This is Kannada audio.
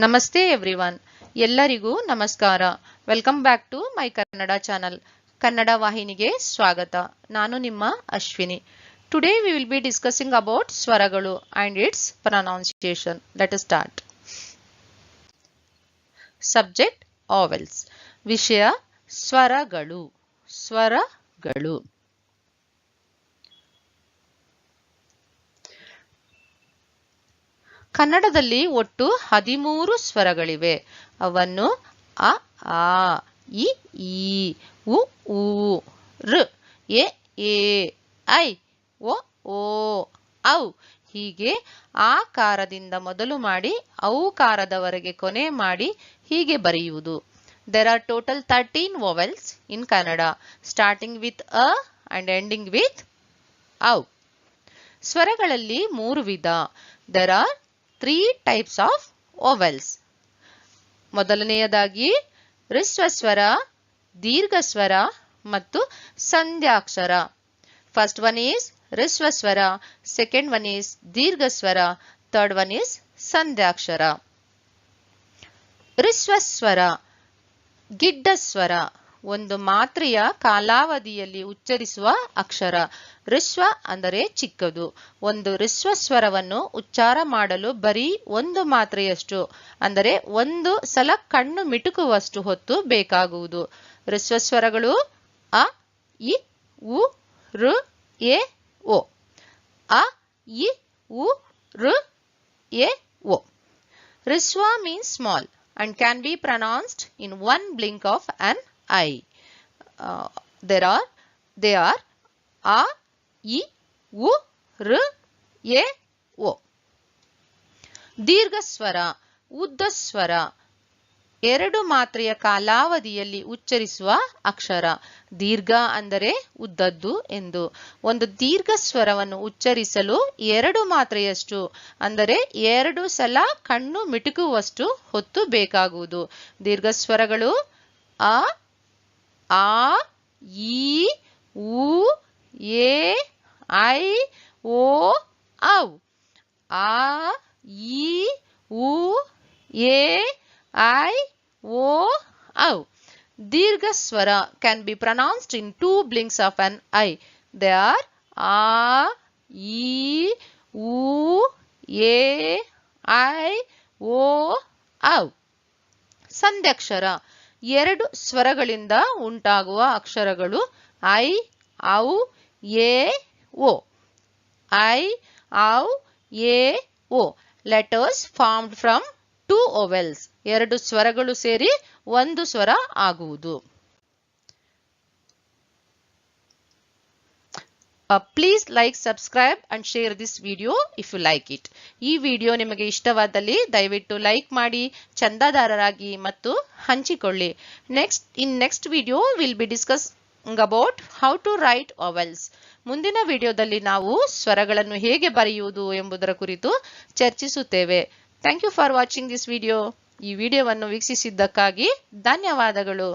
ನಮಸ್ತೆ ಎವ್ರಿವನ್. ಎಲ್ಲರಿಗೂ ನಮಸ್ಕಾರ. Welcome back to my Kannada channel. Kannada ವಾಹಿನಿಗೆ ಸ್ವಾಗತ. ನಾನು ನಿಮ್ಮ Ashwini. Today we will be discussing about ಸ್ವರಗಳು and its pronunciation let start subject vowels ವಿಷಯ, ಸ್ವರಗಳು. ಸ್ವರಗಳು. ಕನ್ನಡದಲ್ಲಿ ಒಟ್ಟು ಹದಿಮೂರು ಸ್ವರಗಳಿವೆ. ಅವನ್ನು ಅ, ಆ, ಇ, ಈ, ಉ ಊ ಋ ಎ ಎ, ಐ, ಒ, ಓ, ಔ. ಹೀಗೆ ಆ ಕಾರದಿಂದ ಮೊದಲು ಮಾಡಿ, ಔಕಾರದವರೆಗೆ ಕೊನೆ ಮಾಡಿ ಹೀಗೆ ಬರೆಯುವುದು. There are total thirteen vowels in Kannada starting with a and ending with ಔ. ಸ್ವರಗಳಲ್ಲಿ ಮೂರು ವಿಧ. There are three types of vowels ಮೊದಲನೆಯದಾಗಿ ರಿಸ್ವಸ್ವರ, ದೀರ್ಘಸ್ವರ ದೀರ್ಘ ಸ್ವರ ಮತ್ತು ಸಂಧ್ಯಾಕ್ಷರ. ಫಸ್ಟ್ ಒನ್ ಈಸ್ ರಿಸ್ವ ಸ್ವರ ಸೆಕೆಂಡ್ ಒನ್ ಈಸ್ ದೀರ್ಘಸ್ವರ ಥರ್ಡ್ ಒನ್ ಈಸ್ ಸಂಧ್ಯಾಕ್ಷರ. ರಿಸ್ವ ಗಿಡ್ಡಸ್ವರ. ಗಿಡ್ಡ ಸ್ವರ ಒಂದು ಮಾತ್ರೆಯ ಕಾಲಾವಧಿಯಲ್ಲಿ ಉಚ್ಚರಿಸುವ ಅಕ್ಷರ. ರಿಶ್ವ ಅಂದರೆ ಚಿಕ್ಕದು. ಒಂದು ರಿಶ್ವ ಸ್ವರವನ್ನು ಉಚ್ಚಾರ ಮಾಡಲು ಬರೀ ಒಂದು ಮಾತ್ರೆಯಷ್ಟು. ಅಂದರೆ ಒಂದು ಸಲ ಕಣ್ಣು ಮಿಟುಕುವಷ್ಟು ಹೊತ್ತು ಬೇಕಾಗುವುದು. ರಿಶ್ವ ಸ್ವರಗಳು ಅ, ಇ, ಉ ಋ ಎ, ಒ. ಅ, ಇ, ಉ ಋ ಎ, ಒ. ರಿಶ್ವ means small and can be pronounced in one blink of an eye. Uh, there are they are a, i, u, r, e, o. ದೀರ್ಘ ಸ್ವರ ಉದ್ದ ಸ್ವರ ಎರಡು ಮಾತ್ರೆಯ ಕಾಲಾವಧಿಯಲ್ಲಿ ಉಚ್ಚರಿಸುವ ಅಕ್ಷರ ದೀರ್ಘ ಅಂದರೆ ಉದ್ದದ್ದು ಎಂದು ಒಂದು ದೀರ್ಘ ಸ್ವರವನ್ನು ಉಚ್ಚರಿಸಲು ಎರಡು ಮಾತ್ರೆಯಷ್ಟು ಅಂದರೆ ಎರಡು ಸಲ ಕಣ್ಣು ಮಿಟುಕುವಷ್ಟು ಹೊತ್ತು ಬೇಕಾಗುವುದು ದೀರ್ಘ ಸ್ವರಗಳು ಅ ಆ ಈ ಉ ಎ ಐ ಓ ಔ ಆ ಈ ಉ ಎ ಐ ಓ ಔ ದೀರ್ಘ ಸ್ವರ can be pronounced in two blinks of an eye they are ಆ ಈ ಉ ಎ ಐ ಓ ಔ ಸಂಧ್ಯಕ್ಷರ ಎರಡು ಸ್ವರಗಳಿಂದ ಉಂಟಾಗುವ ಅಕ್ಷರಗಳು ಐ, ಔ, ಎ, ಓ. ಐ, ಔ, ಎ, ಓ. Letters formed from two vowels ಎರಡು ಸ್ವರಗಳು ಸೇರಿ ಒಂದು ಸ್ವರ ಆಗುವುದು. Please like subscribe and share this video if you like it ಈ ವಿಡಿಯೋ ನಿಮಗೆ ಇಷ್ಟವಾದಲ್ಲಿ ದಯವಿಟ್ಟು ಲೈಕ್ ಮಾಡಿ, ಚಂದಾದಾರರಾಗಿ ಮತ್ತು ಹಂಚಿಕೊಳ್ಳಿ. Next in next video will be discuss about how to write vowels ಮುಂದಿನ ವಿಡಿಯೋದಲ್ಲಿ ನಾವು ಸ್ವರಗಳನ್ನು ಹೇಗೆ ಬರೆಯುವುದು ಎಂಬುದರ ಕುರಿತು ಚರ್ಚಿಸುತ್ತೇವೆ. Thank you for watching this video ಈ ವಿಡಿಯೋವನ್ನು ವೀಕ್ಷಿಸಿದ್ದಕ್ಕಾಗಿ ಧನ್ಯವಾದಗಳು.